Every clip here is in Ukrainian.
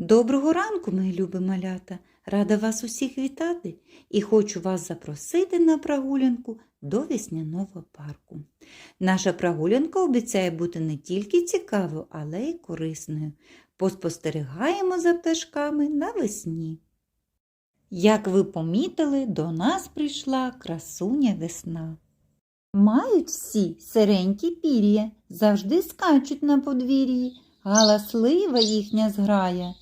Доброго ранку, мої любі малята! Рада вас усіх вітати і хочу вас запросити на прогулянку до весняного парку. Наша прогулянка обіцяє бути не тільки цікавою, але й корисною. Поспостерігаємо за пташками навесні. Як ви помітили, до нас прийшла красуня весна. Мають всі сиренькі пір'я, завжди скачуть на подвір'ї, галаслива їхня зграя.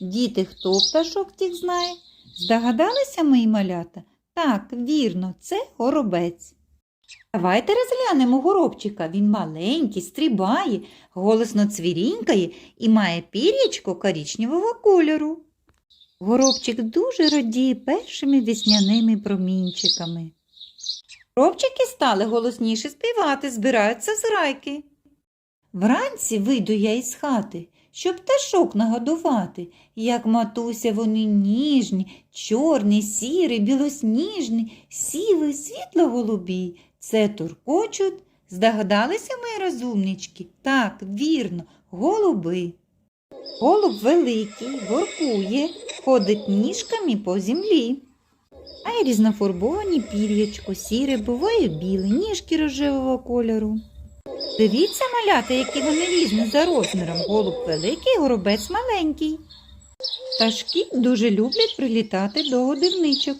Діти, хто пташок тих знає? Здогадалися мої малята? Так, вірно, це горобець. Давайте розглянемо горобчика. Він маленький, стрибає, голосно цвірінькає і має пір'ячко коричневого кольору. Горобчик дуже радіє першими весняними промінчиками. Горобчики стали голосніше співати, збираються з райки. Вранці вийду я із хати, щоб пташок нагодувати, як матуся вони ніжні, чорні, сірі, білосніжні, сіви, світло-голубі. Це туркочуть. Здогадалися мої розумнички? Так, вірно, голуби. Голуб великий, воркує, ходить ніжками по землі. А й різнофарбовані пір'ячко, сіре, буває біле, ніжки рожевого кольору. Дивіться, малята, які вони різні за розміром. Голуб великий, горобець маленький. Пташки дуже люблять прилітати до годівничок,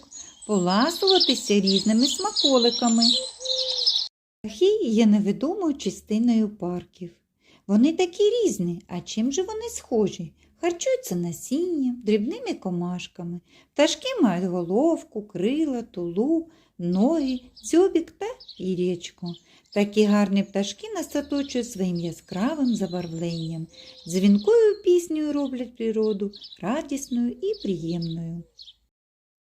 поласуватися різними смаколиками. Птахи є невідомою частиною парків. Вони такі різні, а чим же вони схожі? Харчуються насінням, дрібними комашками. Пташки мають головку, крила, тулу, ноги, дзьобік та пір'ячко. Такі гарні пташки нас оточують своїм яскравим забарвленням, дзвінкою піснею роблять природу радісною і приємною.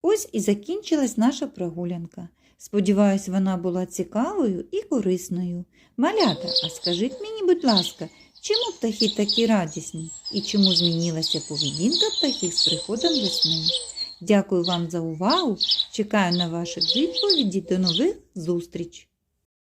Ось і закінчилась наша прогулянка. Сподіваюсь, вона була цікавою і корисною. Малята, а скажіть мені, будь ласка, чому птахи такі радісні і чому змінилася поведінка птахів з приходом весни? Дякую вам за увагу. Чекаю на ваші відповіді. До нових зустріч!